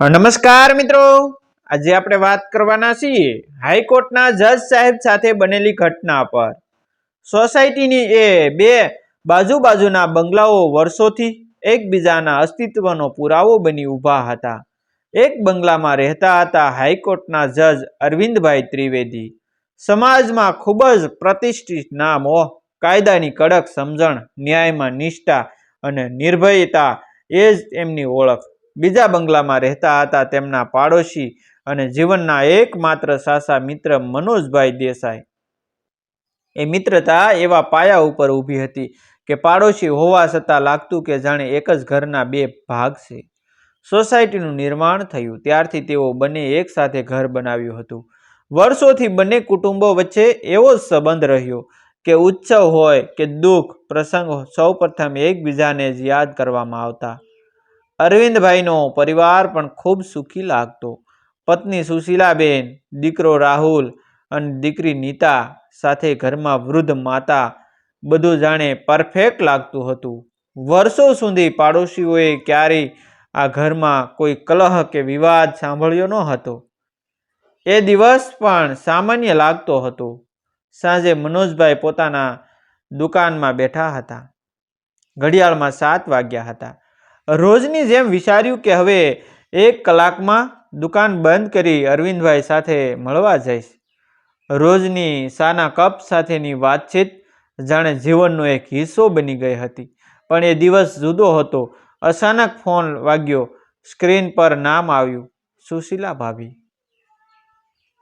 નમસ્કાર મિત્રો. આજે આપણે વાત કરવાના છીએ હાઈકોર્ટના જજ સાહેબ સાથે બનેલી ઘટના પર. સોસાયટીની એ બે બાજુ બાજુના બંગલાઓ વર્ષોથી એકબીજાના અસ્તિત્વનો પુરાવો બની ઊભા હતા. એક બંગલામાં રહેતા હતા હાઈકોર્ટના જજ અરવિંદભાઈ ત્રિવેદી. સમાજમાં ખૂબ જ પ્રતિષ્ઠિત નામ ઓહ, કાયદાની કડક સમજણ, ન્યાયમાં નિષ્ઠા અને નિર્ભયતા એ જ એમની ઓળખ બીજા બંગલામાં રહેતા હતા તેમના પાડોશી અને જીવનના એકમાત્ર સાસા મિત્ર મનોજભાઈ દેસાઈ. એ મિત્રતા એવા પાયા ઉપર ઊભી હતી કે પાડોશી હોવા છતાં લાગતું કે જાણે એક જ ઘરના બે ભાગ છે. સોસાયટીનું નિર્માણ થયું, ત્યારથી તેઓ બંને એક સાથે ઘર બનાવ્યું હતું. વર્ષોથી બંને કુટુંબો વચ્ચે એવો જ સંબંધ રહ્યો કે ઉત્સવ હોય કે દુઃખ, પ્રસંગ સૌ પ્રથમ એકબીજાને જ યાદ કરવામાં આવતા. અરવિંદભાઈનો પરિવાર પણ ખૂબ સુખી લાગતો. પત્ની સુશીલાબેન, દીકરો રાહુલ અને દીકરી નીતા સાથે ઘરમાં વૃદ્ધ માતા બધું જાણે પરફેક્ટ લાગતું હતું. વર્ષો સુધી પાડોશીઓએ ક્યારેય આ ઘરમાં કોઈ કલહ કે વિવાદ સાંભળ્યો ન હતો. એ દિવસ પણ સામાન્ય લાગતો હતો. સાંજે મનોજભાઈ પોતાના દુકાનમાં બેઠા હતા. ઘડિયાળમાં સાત વાગ્યા હતા. રોજની જેમ વિચાર્યું કે હવે એક કલાકમાં દુકાન બંધ કરી અરવિંદભાઈ સાથે મળવા જઈશ. રોજની સાના કપ સાથેની વાતચીત જાણે જીવનનો એક હિસ્સો બની ગઈ હતી. પણ એ દિવસ જુદો હતો. અચાનક ફોન વાગ્યો. સ્ક્રીન પર નામ આવ્યું. સુશીલા ભાભી.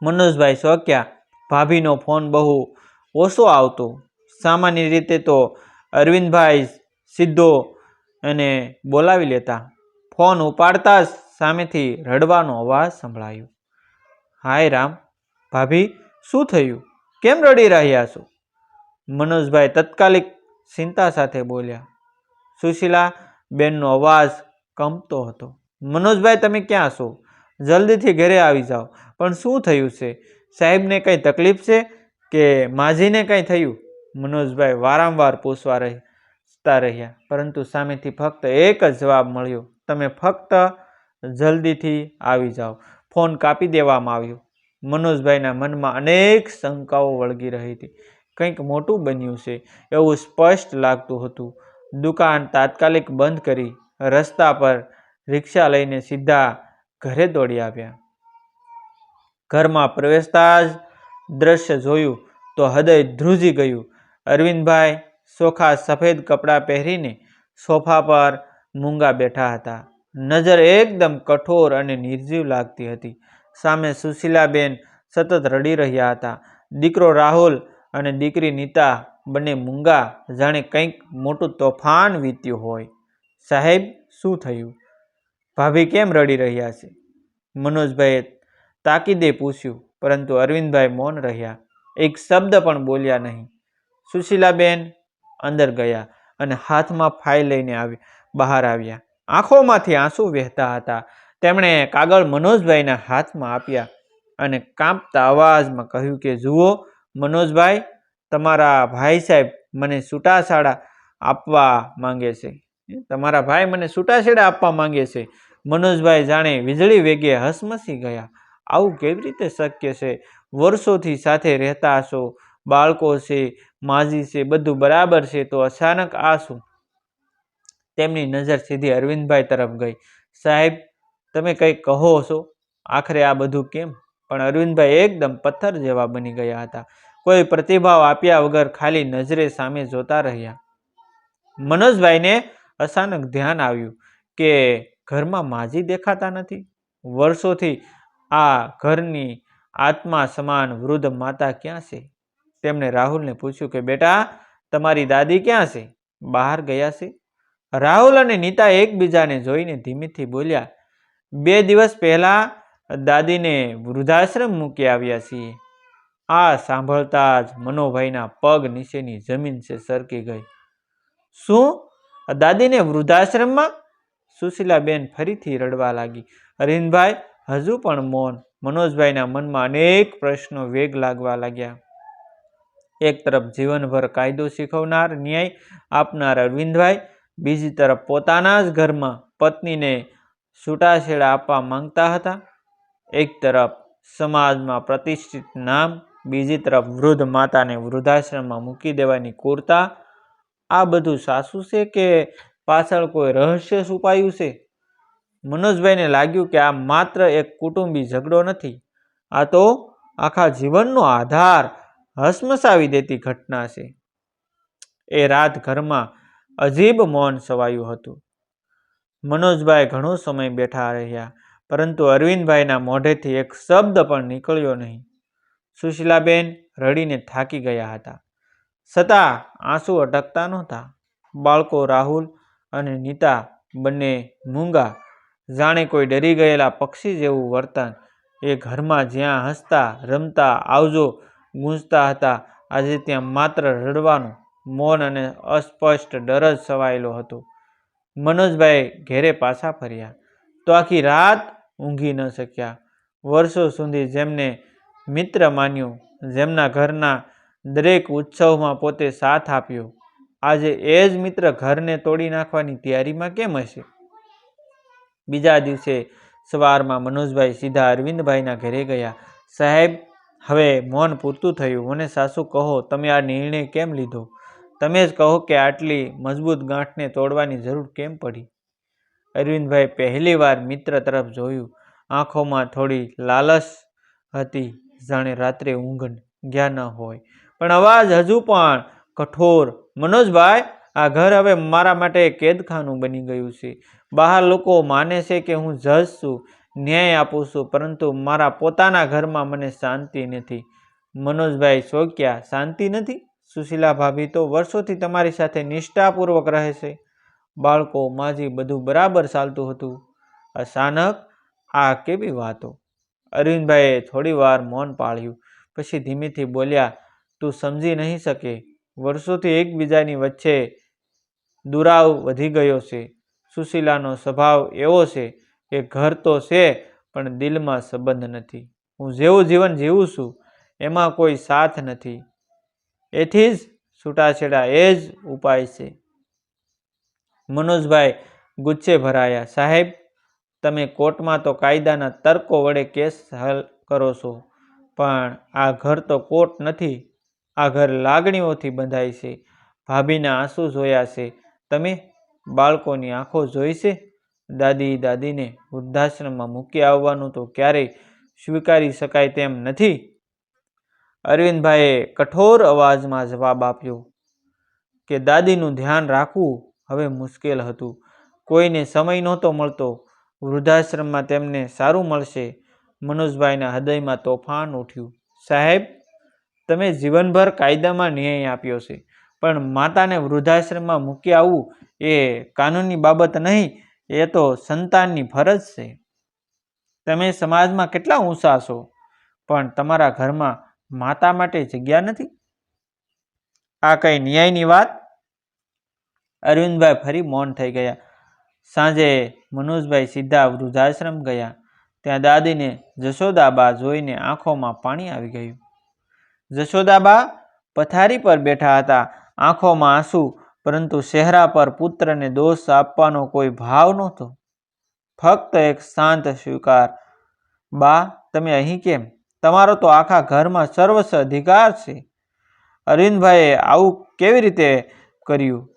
મનોજભાઈ શોક્યા ભાભીનો ફોન બહુ ઓછો આવતો. સામાન્ય રીતે તો અરવિંદભાઈ સીધો એને બોલાવી લેતા ફોન ઉપાડતા સામેથી રડવાનો અવાજ સંભળાયો. હાય રામ, ભાભી, શું થયું? કેમ રડી રહ્યા છો? મનોજભાઈ તત્કાલિક ચિંતા સાથે બોલ્યા. સુશીલા બેનનો અવાજ કંપતો હતો. મનોજભાઈ, તમે ક્યાં છો? જલ્દીથી ઘરે આવી જાઓ. પણ શું થયું છે? સાહેબને કંઈ તકલીફ છે કે માજીને કંઈ થયું? મનોજભાઈ વારંવાર પૂછવા રહેતા રહ્યા. પરંતુ સામેથી ફક્ત એક જ જવાબ મળ્યો, તમે ફક્ત જલ્દીથી આવી જાઓ. ફોન કાપી દેવામાં આવ્યો. મનોજભાઈના મનમાં અનેક શંકાઓ વળગી રહી હતી. કંઈક મોટું બન્યું છે એવું સ્પષ્ટ લાગતું હતું. દુકાન તાત્કાલિક બંધ કરી રસ્તા પર રિક્ષા લઈને સીધા ઘરે દોડી આવ્યા. ઘરમાં પ્રવેશતા જ દ્રશ્ય જોયું તો હૃદય ધ્રુજી ગયું. અરવિંદભાઈ સોખા સફેદ કપડાં પહેરીને સોફા પર મૂંગા બેઠા હતા. નજર એકદમ કઠોર અને નિર્જીવ લાગતી હતી. સામે સુશીલાબેન સતત રડી રહ્યા હતા. દીકરો રાહુલ અને દીકરી નીતા બંને મૂંગા, જાણે કંઈક મોટું તોફાન વીત્યું હોય. સાહેબ, શું થયું? ભાભી કેમ રડી રહ્યા છે? મનોજભાઈએ તાકીદે પૂછ્યું, પરંતુ અરવિંદભાઈ મૌન રહ્યા. એક શબ્દ પણ બોલ્યા નહીં. સુશીલાબેન અંદર ગયા અને હાથમાં ફાઇલ લઈને આવી, બહાર આવ્યા. આંખોમાંથી આંસુ વહેતા હતા. તેમણે કાગળ મનોજભાઈના હાથમાં આપ્યા અને કાંપતા અવાજમાં કહ્યું કે, જુઓ, મનોજભાઈ, તમારા ભાઈ સાહેબ મને છૂટાછાડા આપવા માંગે છે. તમારા ભાઈ મને છૂટાછેડા આપવા માંગે છે? મનોજભાઈ જાણે વીજળી વેગે હસમસી ગયા. આવું કેવી રીતે શક્ય છે? વર્ષોથી સાથે રહેતા હશો, બાળકો છે માજી છે, બધું બરાબર છે, તો અચાનક આ શું? તેમની નજર સીધી અરવિંદભાઈ તરફ ગઈ. સાહેબ, તમે કંઈક કહો છો? આખરે આ બધું કેમ? પણ અરવિંદભાઈ એકદમ પથ્થર જેવા બની ગયા હતા. કોઈ પ્રતિભાવ આપ્યા વગર ખાલી નજરે સામે જોતા રહ્યા. મનોજભાઈને અચાનક ધ્યાન આવ્યું કે ઘરમાં માજી દેખાતા નથી. વર્ષોથી આ ઘરની આત્મા સમાન વૃદ્ધ માતા ક્યાં છે? તેમણે રાહુલને પૂછ્યું કે, બેટા, તમારી દાદી ક્યાં છે? બહાર ગયા છે? રાહુલ અને નીતા એકબીજાને જોઈને ધીમેથી બોલ્યા, બે દિવસ પહેલાં દાદીને વૃદ્ધાશ્રમ મૂકી આવ્યા છીએ. આ સાંભળતા જ મનોભાઈના પગ નીચેની જમીન છે સરકી ગઈ. શું? દાદીને વૃદ્ધાશ્રમમાં? સુશીલાબેન ફરીથી રડવા લાગી. અરવિંદભાઈ, હજુ પણ મૌન. મનોજભાઈના મનમાં અનેક પ્રશ્નો વેગ લાગવા લાગ્યા. એક તરફ જીવનભર કાયદો શીખવનાર ન્યાય આપનાર અરવિંદભાઈ, બીજી તરફ પોતાના જ ઘરમાં પત્નીને છૂટાછેડા આપવા માંગતા હતા. એક તરફ સમાજમાં પ્રતિષ્ઠિત નામ, બીજી તરફ વૃદ્ધ માતાને વૃદ્ધાશ્રમમાં મૂકી દેવાની કુરતા. આ બધું સાસુ છે કે પાછળ કોઈ રહસ્ય છુપાયું છે? મનોજભાઈને લાગ્યું કે આ માત્ર એક કુટુંબી ઝઘડો નથી, આ તો આખા જીવનનો આધાર હસમસાવી દેતી ઘટના છે. એ રાત ઘરમાં અજીબ મૌન સવાયું હતું. મનોજભાઈ ઘણો સમય બેઠા રહ્યા, પરંતુ અરવિંદભાઈના મોઢેથી એક શબ્દ પણ નીકળ્યો નહીં. સુશીલાબેન રડીને થાકી ગયા હતા. છતાં આંસુ અટકતા નહોતા. બાળકો રાહુલ અને નીતા બંને મૂંગા, જાણે કોઈ ડરી ગયેલા પક્ષી જેવું વર્તન એ ઘરમાં જ્યાં હસતા, રમતા, આવજો ગૂંજતા હતા. આજે ત્યાં માત્ર રડવાનું મૌન અને અસ્પષ્ટ ડર જ સવાયેલો હતો. મનોજભાઈ ઘેરે પાછા ફર્યા. તો આખી રાત ઊંઘી ન શક્યા. વર્ષો સુધી જેમને મિત્ર માન્યું, જેમના ઘરના દરેક ઉત્સવમાં પોતે સાથ આપ્યો. આજે એ જ મિત્ર ઘરને તોડી નાખવાની તૈયારીમાં કેમ હશે? બીજા દિવસે સવારમાં મનોજભાઈ સીધા અરવિંદભાઈના ઘરે ગયા. સાહેબ હવે મૌન પૂરતું થયું. મને સાસુ કહો, તમે આ નિર્ણય કેમ લીધો? તમે જ કહો કે આટલી મજબૂત ગાંઠને તોડવાની જરૂર કેમ પડી? અરવિંદભાઈ પહેલીવાર મિત્ર તરફ જોયું. આંખોમાં થોડી લાલસ હતી. જાણે રાત્રે ઊંઘ ગયા ન હોય. પણ અવાજ હજુ પણ કઠોર. મનોજભાઈ, આ ઘર હવે મારા માટે કેદખાનું બની ગયું છે. બહાર લોકો માને છે કે હું જજ છું. ન્યાય આપું છું, પરંતુ મારા પોતાના ઘરમાં મને શાંતિ નથી. મનોજભાઈ શોક્યા શાંતિ નથી? સુશીલા ભાભી તો વર્ષોથી તમારી સાથે નિષ્ઠાપૂર્વક રહે છે. બાળકો, માજી બધું બરાબર ચાલતું હતું. અચાનક? આ કેવી વાતો? અરવિંદભાઈએ થોડી વાર મૌન પાળ્યું, પછી ધીમેથી બોલ્યા, તું સમજી નહીં શકે. વર્ષોથી એકબીજાની વચ્ચે દુરાવ વધી ગયો છે. સુશીલાનો સ્વભાવ એવો છે કે ઘર તો છે, પણ દિલમાં સંબંધ નથી. હું જેવું જીવન જીવું છું, એમાં કોઈ સાથ નથી. એથી જ છૂટાછેડા એ જ ઉપાય છે. મનોજભાઈ ગુચ્છે ભરાયા, સાહેબ, તમે કોર્ટમાં તો કાયદાના તર્કો વડે કેસ હલ કરો છો, પણ આ ઘર તો કોર્ટ નથી. આ ઘર લાગણીઓથી બંધાય છે. ભાભીના આંસુ જોયા છે. તમે બાળકોની આંખો જોઈ છે? દાદી દાદીને વૃદ્ધાશ્રમમાં મૂકી આવવાનું તો ક્યારેય સ્વીકારી શકાય તેમ નથી. અરવિંદભાઈએ કઠોર અવાજમાં જવાબ આપ્યો કે, દાદીનું ધ્યાન રાખવું હવે મુશ્કેલ હતું. કોઈને સમય નહોતો મળતો. વૃદ્ધાશ્રમમાં તેમને સારું મળશે. મનોજભાઈના હૃદયમાં તોફાન ઉઠ્યું. સાહેબ, તમે જીવનભર કાયદામાં ન્યાય આપ્યો છે, પણ માતાને વૃદ્ધાશ્રમમાં મૂકી આવવું એ કાનૂની બાબત નહીં એ તો સંતાનની ફરજ છે. તમે સમાજમાં કેટલા ઊંચા છો, પણ તમારા ઘરમાં માતા માટે જગ્યા નથી? આ કઈ ન્યાયની વાત? અરવિંદભાઈ ફરી મૌન થઈ ગયા. સાંજે મનોજભાઈ સીધા વૃદ્ધાશ્રમ ગયા. ત્યાં દાદીને જશોદાબા જોઈને આંખોમાં પાણી આવી ગયું. જશોદાબા પથારી પર બેઠા હતા. આંખોમાં આંસુ પરંતુ ચહેરા પર પુત્રને દોષ આપવાનો કોઈ ભાવ નહોતો. ફક્ત એક શાંત સ્વીકાર, બા, તમે અહીં કેમ? તમારો તો આખા ઘરમાં સર્વસ્વ અધિકાર છે. અરવિંદભાઈએ આવું કેવી રીતે કર્યું?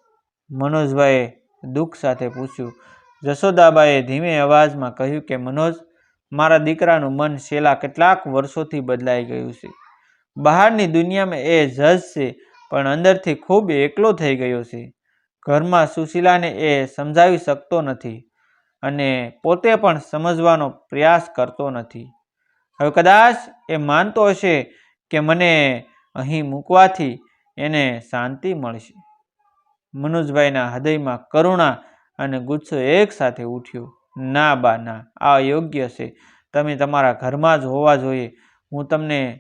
મનોજભાઈએ દુઃખ સાથે પૂછ્યું. જશોદાબાએ ધીમે અવાજમાં કહ્યું કે, મનોજ, મારા દીકરાનું મન છેલ્લા કેટલાક વર્ષોથી બદલાઈ ગયું છે. બહારની દુનિયામાં એ જજ છે. પણ અંદરથી ખૂબ એકલો થઈ ગયો છે. ઘરમાં સુશીલાને એ સમજાવી શકતો નથી અને પોતે પણ સમજવાનો પ્રયાસ કરતો નથી. હવે કદાચ એ માનતો હશે કે મને અહીં મૂકવાથી એને શાંતિ મળશે. મનોજભાઈના હૃદયમાં કરુણા અને ગુસ્સો એકસાથે ઉઠ્યો. ના બા, ના, આ યોગ્ય છે. તમે તમારા ઘરમાં જ હોવા જોઈએ. હું તમને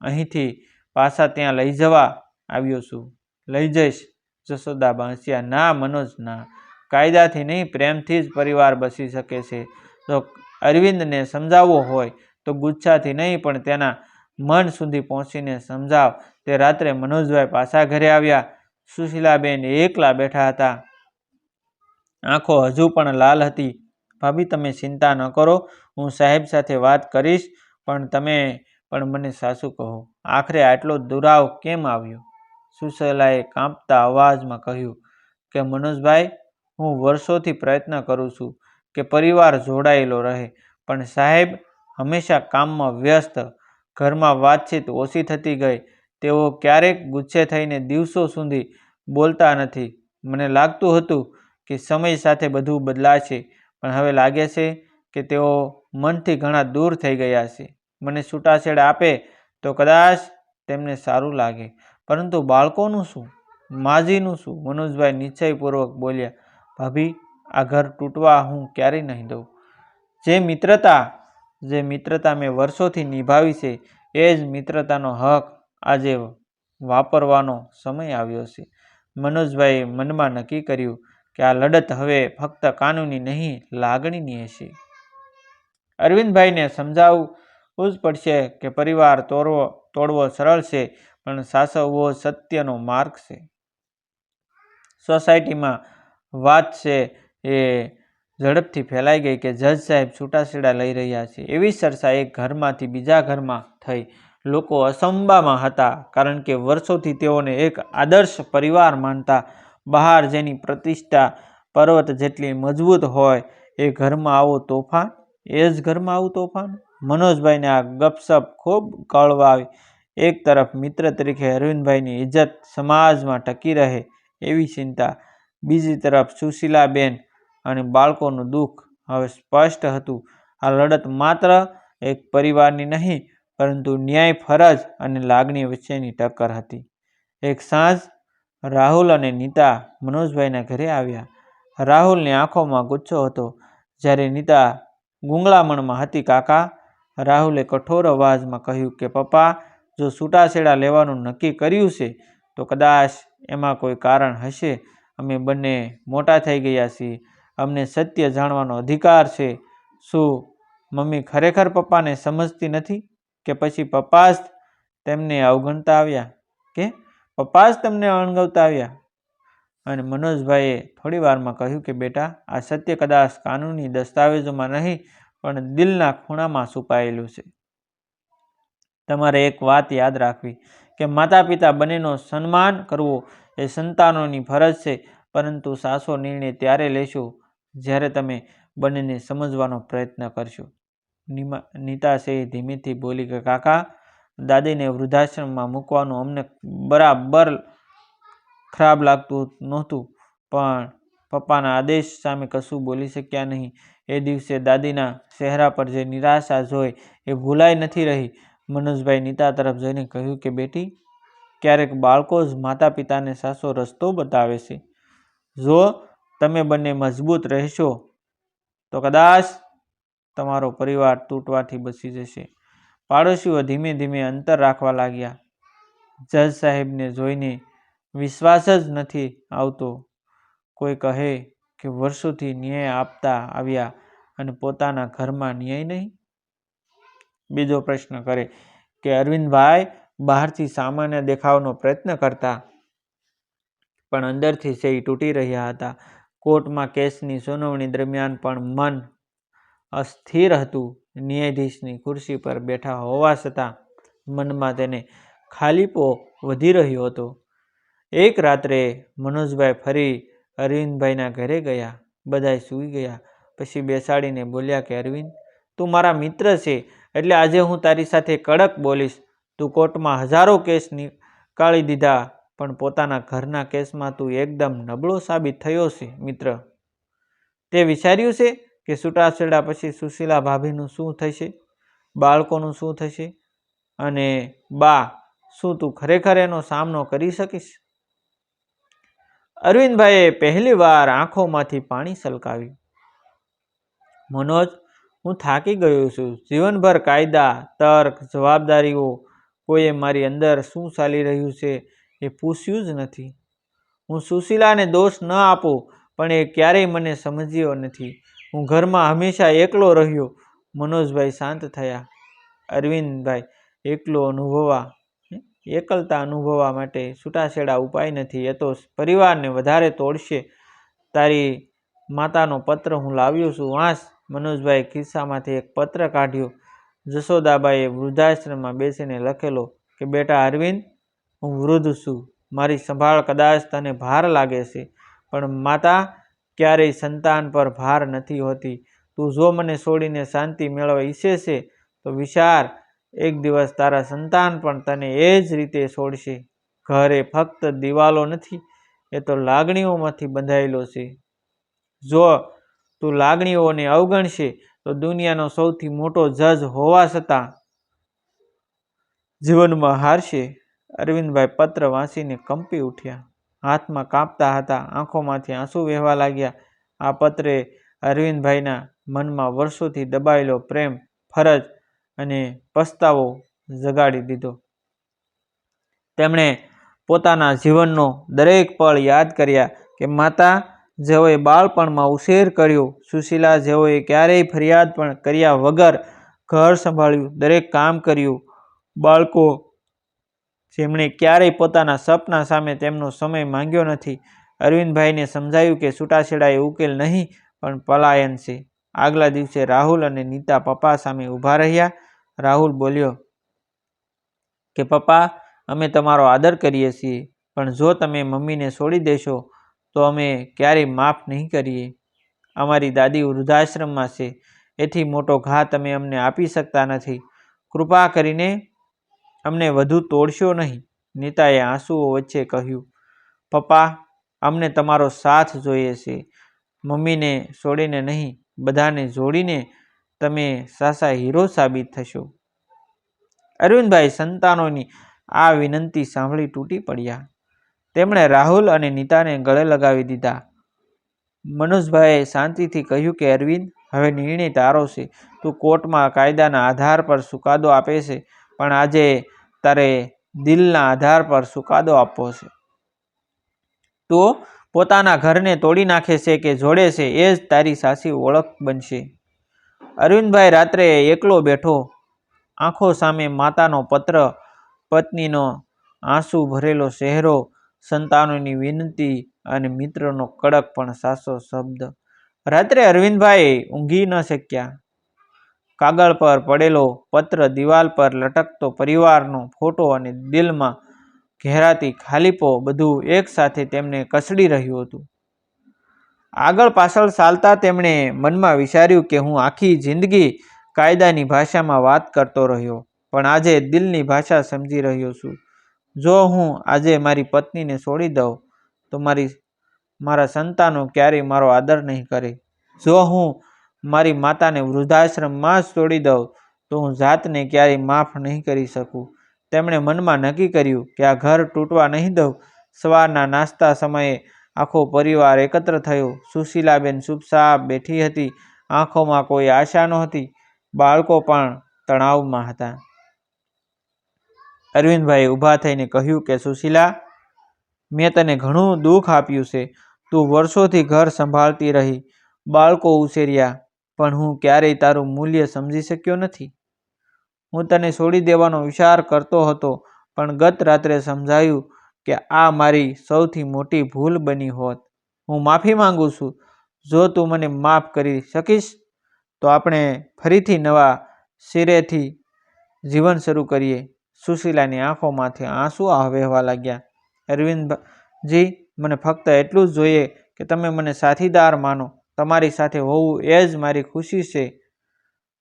અહીંથી પાછા ત્યાં લઈ જવા આવ્યો છું. લઈ જઈશ. જશોદા બાંસિયા, ના, મનોજ, ના. કાયદાથી નહીં, પ્રેમથી જ પરિવાર બસી શકે છે. તો અરવિંદને સમજાવવો હોય તો ગુચ્છાથી નહીં, પણ તેના મન સુધી પહોંચીને સમજાવ. તે રાત્રે મનોજભાઈ પાછા ઘરે આવ્યા. સુશીલાબેન એકલા બેઠા હતા. આંખો હજુ પણ લાલ હતી. ભાભી, તમે ચિંતા ન કરો. હું સાહેબ સાથે વાત કરીશ, પણ તમે પણ મને સાસુ કહો. આખરે આટલો દુરાવ કેમ આવ્યો? સુશીલાએ કાંપતા અવાજમાં કહ્યું કે, મનોજભાઈ, હું વર્ષોથી પ્રયત્ન કરું છું કે પરિવાર જોડાયેલો રહે, પણ સાહેબ, હંમેશા કામમાં વ્યસ્ત, ઘરમાં વાતચીત ઓછી થતી ગઈ. તેઓ ક્યારેક ગુસ્સે થઈને દિવસો સુધી બોલતા નથી. મને લાગતું હતું કે સમય સાથે બધું બદલાશે, પણ હવે લાગે છે કે તેઓ મનથી ઘણા દૂર થઈ ગયા છે. મને છૂટાછેડા આપે તો કદાચ તેમને સારું લાગે. પરંતુ બાળકોનું શું? માજીનું શું? મનોજભાઈ નિશ્ચયપૂર્વક બોલ્યા, ભાભી, આ ઘર તૂટવા હું ક્યારેય નહીં દઉં. જે મિત્રતા જે મિત્રતા મેં વર્ષોથી નિભાવી છે, એ જ મિત્રતાનો હક આજે વાપરવાનો સમય આવ્યો છે. મનોજભાઈએ મનમાં નક્કી કર્યું કે આ લડત હવે ફક્ત કાનૂની નહીં, લાગણીની હશે. અરવિંદભાઈને સમજાવવું જ પડશે કે પરિવાર તોડવો તોડવો સરળ છે પણ સાસવવો સત્યનો માર્ગ છે. સોસાયટીમાં વાત છે એ ઝડપથી ફેલાઈ ગઈ કે જજ સાહેબ છૂટાછેડા લઈ રહ્યા છે. એવી ચર્ચા એક ઘરમાંથી બીજા ઘરમાં થઈ. લોકો અસંબામાં હતા કારણ કે વર્ષોથી તેઓને એક આદર્શ પરિવાર માનતા બહાર જેની પ્રતિષ્ઠા પર્વત જેટલી મજબૂત હોય એ ઘરમાં આવો તોફાન? એ જ ઘરમાં આવું તોફાન? મનોજભાઈને આ ગપસપ ખૂબ કળવા આવી એક તરફ મિત્ર તરીકે અરવિંદભાઈની ઇજ્જત સમાજમાં ટકી રહે એવી ચિંતા, બીજી તરફ સુશીલાબેન અને બાળકોનું દુઃખ. હવે સ્પષ્ટ હતું, આ લડત માત્ર એક પરિવારની નહીં, પરંતુ ન્યાય, ફરજ અને લાગણી વચ્ચેની ટક્કર હતી. એક સાંજ, રાહુલ અને નીતા મનોજભાઈના ઘરે આવ્યા. રાહુલની આંખોમાં ગુચ્છો હતો. જ્યારે નીતા ગુંગળામણમાં હતી કાકા, રાહુલે કઠોર અવાજમાં કહ્યું કે, પપ્પા જો છૂટાછેડા લેવાનું નક્કી કર્યું છે, તો કદાચ એમાં કોઈ કારણ હશે? અમે બંને મોટા થઈ ગયા છીએ. અમને સત્ય જાણવાનો અધિકાર છે. શું મમ્મી ખરેખર પપ્પાને સમજતી નથી કે પછી પપ્પા જ તેમને અવગણતા આવ્યા કે પપ્પા જ તમને અણગવતા આવ્યા? અને મનોજભાઈએ થોડી વારમાં કહ્યું કે, બેટા, આ સત્ય કદાચ કાનૂની દસ્તાવેજોમાં નહીં, પણ દિલના ખૂણામાં છુપાયેલું છે. તમારે એક વાત યાદ રાખવી કે માતા પિતા બંનેનો સન્માન કરવો એ સંતાનોની ફરજ છે, પરંતુ સાસો નિર્ણય ત્યારે લેશો જ્યારે તમે બંનેને સમજવાનો પ્રયત્ન કરશો. નિમા નીતાશે ધીમેથી બોલી કે, કાકા, દાદીને વૃદ્ધાશ્રમમાં મૂકવાનું અમને બરાબર ખરાબ લાગતું નહોતું, પણ પપ્પાના આદેશ સામે કશું બોલી શક્યા નહીં. એ દિવસે દાદીના ચહેરા પર જે નિરાશા જોઈ એ ભૂલાઈ નથી રહી. મનોજભાઈ નીતા તરફ જોઈને કહ્યું કે, બેટી, ક્યારેક બાળકો જ માતા પિતાને સાસો રસ્તો બતાવે છે. જો તમે બંને મજબૂત રહેશો, તો કદાચ તમારો પરિવાર તૂટવાથી બચી જશે. પાડોશીઓ ધીમે ધીમે અંતર રાખવા લાગ્યા. જજ સાહેબને જોઈને વિશ્વાસ જ નથી આવતો. કોઈ કહે કે, વર્ષોથી ન્યાય આપતા આવ્યા અને પોતાના ઘરમાં ન્યાય નહીં. બીજો પ્રશ્ન કરે કે અરવિંદભાઈ બહારથી સામાન્ય દેખાવનો પ્રયત્ન કરતા, પણ અંદરથી સહી તૂટી રહ્યા હતા. કોર્ટમાં કેસની સુનાવણી દરમિયાન પણ મન અસ્થિર હતું. ન્યાયાધીશની ખુરશી પર બેઠા હોવા છતાં મનમાં તેને ખાલીપો વધી રહ્યો હતો. એક રાત્રે મનોજભાઈ ફરી અરવિંદભાઈના ઘરે ગયા. બધાય સૂઈ ગયા. પછી બેસાડીને બોલ્યા કે, અરવિંદ, તું મારા મિત્ર છે. એટલે આજે હું તારી સાથે કડક બોલીશ. તું કોર્ટમાં હજારો કેસ નીકાળી દીધા, પણ પોતાના ઘરના કેસમાં તું એકદમ નબળો સાબિત થયો છે, મિત્ર. તે વિચાર્યું છે કે છૂટાછેડા પછી સુશીલા ભાભીનું શું થશે? બાળકોનું શું થશે? અને બા, શું તું ખરેખર એનો સામનો કરી શકીશ? અરવિંદભાઈએ પહેલી વાર આંખોમાંથી પાણી સલકાવ્યું મનોજ હું થાકી ગયો છું. જીવનભર કાયદા, તર્ક, જવાબદારીઓ કોઈએ મારી અંદર શું ચાલી રહ્યું છે એ પૂછ્યું જ નથી. હું સુશીલાને દોષ ન આપું, પણ એ ક્યારેય મને સમજ્યો નથી. હું ઘરમાં હંમેશા એકલો રહ્યો. મનોજભાઈ શાંત થયા. અરવિંદભાઈ, એકલો અનુભવા એકલતા અનુભવવા માટે છૂટાછેડા ઉપાય નથી. એ તો પરિવારને વધારે તોડશે. તારી માતાનો પત્ર હું લાવ્યો છું. વાંસ મનોજભાઈ ખિસ્સામાંથી એક પત્ર કાઢ્યો. જશોદાબાઈએ વૃદ્ધાશ્રમમાં બેસીને લખેલો કે, બેટા અરવિંદ, હું વૃદ્ધ છું. મારી સંભાળ કદાચ તને ભાર લાગે છે, પણ માતા ક્યારેય સંતાન પર ભાર નથી હોતી. તું જો મને છોડીને શાંતિ મેળવવા ઈચ્છે છે, તો વિચાર, એક દિવસ તારા સંતાન પણ તને એ જ રીતે છોડશે. ઘરે ફક્ત દિવાલો નથી, એ તો લાગણીઓમાંથી બંધાયેલો છે. જો તું લાગણીઓને અવગણશે, તો દુનિયાનો સૌથી મોટો જજ હોવા છતાં જીવનમાં હારશે. અરવિંદભાઈ પત્ર વાંચીને કંપી ઉઠ્યા. હાથમાં કાંપતા હતા, આંખોમાંથી આંસુ વહેવા લાગ્યા. આ પત્રે અરવિંદભાઈના મનમાં વર્ષોથી દબાયેલો પ્રેમ, ફરજ અને પસ્તાવો જગાડી દીધો. તેમણે પોતાના જીવનનો દરેક પળ યાદ કર્યા કે માતા જેઓએ બાળપણમાં ઉછેર કર્યો, સુશીલા જેઓએ ક્યારેય ફરિયાદ પણ કર્યા વગર ઘર સંભાળ્યું, દરેક કામ કર્યું. બાળકો, જેમણે ક્યારેય પોતાના સપના સામે તેમનો સમય માંગ્યો નથી. અરવિંદભાઈને સમજાયું કે છૂટાછેડા એ ઉકેલ નહીં, પણ પલાયન છે. આગલા દિવસે રાહુલ અને નીતા પપ્પા સામે ઊભા રહ્યા. રાહુલ બોલ્યો, કે પપ્પા, અમે તમારો આદર કરીએ છીએ, પણ જો તમે મમ્મીને છોડી દેશો તો અમે ક્યારેય માફ નહીં કરીએ. અમારી દાદી વૃદ્ધાશ્રમમાં છે. એથી મોટો ઘા તમે અમને આપી શકતા નથી. કૃપા કરીને અમને વધુ તોડશો નહીં. નીતાએ આંસુઓ વચ્ચે કહ્યું, પપ્પા, અમને તમારો સાથ જોઈએ છે. મમ્મીને છોડીને નહીં, બધાને જોડીને તમે સાસા હીરો સાબિત થશો. અરવિંદભાઈ સંતાનોની આ વિનંતી સાંભળી તૂટી પડ્યા. તેમણે રાહુલ અને નીતાને ગળે લગાવી દીધા. મનોજભાઈએ શાંતિથી કહ્યું કે, અરવિંદ, હવે નિર્ણય તારો છે. તું કોર્ટમાં કાયદાના આધાર પર ચુકાદો આપે છે, પણ આજે તારે દિલના આધાર પર ચુકાદો આપવો છે. તો પોતાના ઘરને તોડી નાખે છે કે જોડે છે, એ જ તારી સાચી ઓળખ બનશે. અરવિંદભાઈ રાત્રે એકલો બેઠો, આંખો સામે માતાનો પત્ર, પત્નીનો આંસુ ભરેલો ચહેરો સંતાનોની વિનંતી અને મિત્રનો કડક પણ સાસો શબ્દ. રાત્રે અરવિંદભાઈ ઊંઘી ન શક્યા. કાગળ પર પડેલો પત્ર દિવાલ પર લટકતો પરિવારનો ફોટો અને દિલમાં ઘેરાતી ખાલીપો બધું એકસાથે તેમને કસડી રહ્યું હતું. આગળ પાછળ ચાલતા તેમણે મનમાં વિચાર્યું કે હું આખી જિંદગી કાયદાની ભાષામાં વાત કરતો રહ્યો, પણ આજે દિલની ભાષા સમજી રહ્યો છું. જો હું આજે મારી પત્નીને છોડી દઉં, તો મારી, મારા સંતાનો ક્યારેય મારો આદર નહીં કરે. જો હું મારી માતાને વૃદ્ધાશ્રમમાં જ છોડી દઉં, તો હું જાતને ક્યારેય માફ નહીં કરી શકું. તેમણે મનમાં નક્કી કર્યું કે આ ઘર તૂટવા નહીં દઉં. સવારના નાસ્તા સમયે આખો પરિવાર એકત્ર થયો. સુશીલાબેન ચૂપચાપ બેઠી હતી. આંખોમાં કોઈ આશા નહોતી. બાળકો પણ તણાવમાં હતા. અરવિંદભાઈ ઊભા થઈને કહ્યું કે, સુશીલા, મેં તને ઘણું દુઃખ આપ્યું છે. તું વર્ષોથી ઘર સંભાળતી રહી, બાળકો ઉછેર્યા, પણ હું ક્યારેય તારું મૂલ્ય સમજી શક્યો નથી. હું તને છોડી દેવાનો વિચાર કરતો હતો, પણ ગત રાત્રે સમજાયું કે આ મારી સૌથી મોટી ભૂલ બની હોત. હું માફી માંગુ છું. જો તું મને માફ કરી શકીશ, તો આપણે ફરીથી નવા સિરેથી જીવન શરૂ કરીએ. સુશીલાની આંખોમાંથી આંસુ વહેવા લાગ્યા. અરવિંદજી, મને ફક્ત એટલું જ જોઈએ કે તમે મને સાથીદાર માનો. તમારી સાથે હોવું એ જ મારી ખુશી છે.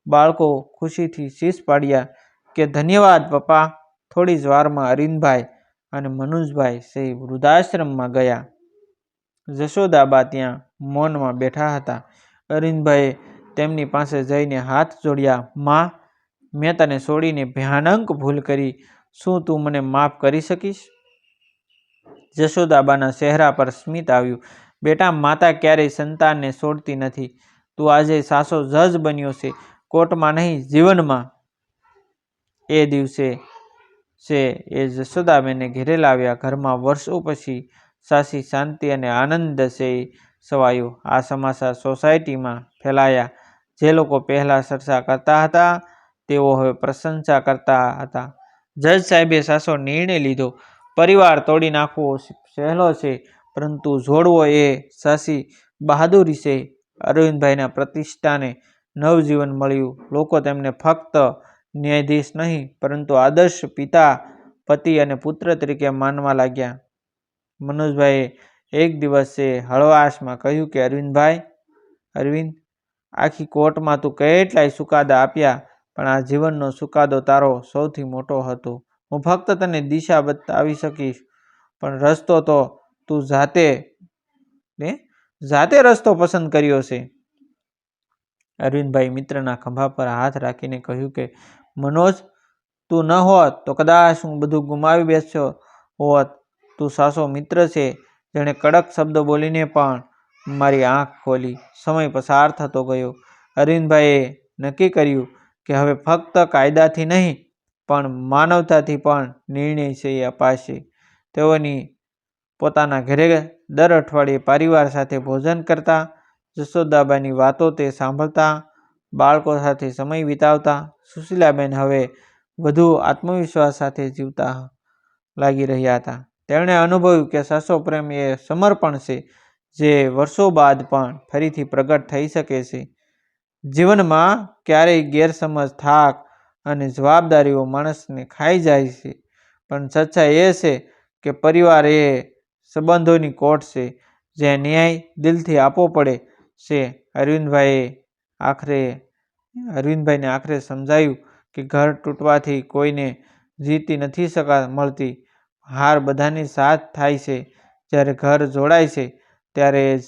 બાળકો ખુશીથી શીશ પાડ્યા કે, ધન્યવાદ, પપ્પા. થોડી જ વારમાં અરવિંદભાઈ અને મનુજભાઈ સે વૃદ્ધાશ્રમમાં ગયા. જશોદાબા ત્યાં મૌનમાં બેઠા હતા. અરવિંદભાઈએ તેમની પાસે જઈને હાથ જોડ્યા, માં મેં તને છોડીને ભયાનક ભૂલ કરી. શું તું મને માફ કરી શકીશ? જશોદાબાના ચહેરા પર સ્મિત આવ્યું. બેટા, માતા ક્યારેય સંતાનને છોડતી નથી. તું આજે સાસો જજ બન્યો છે. કોર્ટમાં નહીં, જીવનમાં. એ દિવસે છે એ જશોદાબેને ઘેરે લાવ્યા. ઘરમાં વર્ષો પછી સાસી શાંતિ અને આનંદ છે સવાયો આ સમાચાર સોસાયટીમાં ફેલાયા. જે લોકો પહેલાં ચર્ચા કરતા હતા તેઓ હવે પ્રશંસા કરતા હતા. જજ સાહેબે સાસો નિર્ણય લીધો. પરિવાર તોડી નાખવો સહેલો છે, પરંતુ જોડવો એ સાસી બહાદુરી છે. અરવિંદભાઈના પ્રતિષ્ઠાને નવજીવન મળ્યું. લોકો તેમને ફક્ત ન્યાયાધીશ નહીં, પરંતુ આદર્શ પિતા, પતિ અને પુત્ર તરીકે માનવા લાગ્યા. મનોજભાઈએ એક દિવસે હળવાશમાં કહ્યું કે, અરવિંદભાઈ, અરવિંદ, આખી કોર્ટમાં તું કેટલાય ચુકાદા આપ્યા પણ આ જીવનનો સુકાદો તારો સૌથી મોટો હતો. હું ફક્ત તને દિશા બતાવી શકીશ, પણ રસ્તો તો તું જાતે ને જાતે રસ્તો પસંદ કર્યો છે. અરવિંદભાઈ મિત્રના ખંભા પર હાથ રાખીને કહ્યું કે, મનોજ, તું ન હોત તો કદાચ હું બધું ગુમાવી બેસ્યો હોત. તું સાસો મિત્ર છે. જેણે કડક શબ્દ બોલીને પણ મારી આંખ ખોલી. સમય પસાર થતો ગયો. અરવિંદભાઈએ નક્કી કર્યું કે હવે ફક્ત કાયદાથી નહીં, પણ માનવતાથી પણ નિર્ણય છે એ અપાશે. તેઓની પોતાના ઘરે દર અઠવાડિયે પરિવાર સાથે ભોજન કરતા, જશોદાબાની વાતો તે સાંભળતા, બાળકો સાથે સમય વિતાવતા, સુશીલાબેન હવે વધુ આત્મવિશ્વાસ સાથે જીવતા લાગી રહ્યા હતા. તેમણે અનુભવ્યું કે સાસો પ્રેમ એ સમર્પણ છે, જે વર્ષો બાદ પણ ફરીથી પ્રગટ થઈ શકે છે. જીવનમાં ક્યારેય ગેરસમજ, થાક અને જવાબદારીઓ માણસને ખાઈ જાય છે. પણ સચ્ચાઈ એ છે કે પરિવાર એ સંબંધોની કોટ છે જે ન્યાય દિલથી આપવો પડે છે. અરવિંદભાઈએ આખરે, અરવિંદભાઈને આખરે સમજાયું કે ઘર તૂટવાથી કોઈને જીતી નથી શકા, મળતી હાર બધાની સાથ થાય છે. જ્યારે ઘર જોડાય છે, ત્યારે જ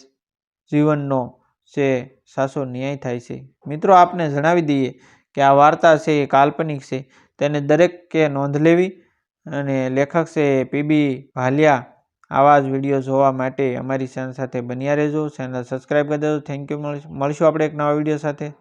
જીવનનો છે સાચો ન્યાય થાય છે. મિત્રો, આપને જણાવી દઈએ કે આ વાર્તા છે, એ કાલ્પનિક છે. તેને દરેક કે નોંધ લેવી અને લેખક છે પીબી ભાલિયા આવા જ વીડિયો જોવા માટે અમારી ચેનલ સાથે બન્યા રહેજો. ચેનલ સબસ્ક્રાઈબ કરી દેજો. Thank you. મળીશું આપણે એક નવા વીડિયો સાથે.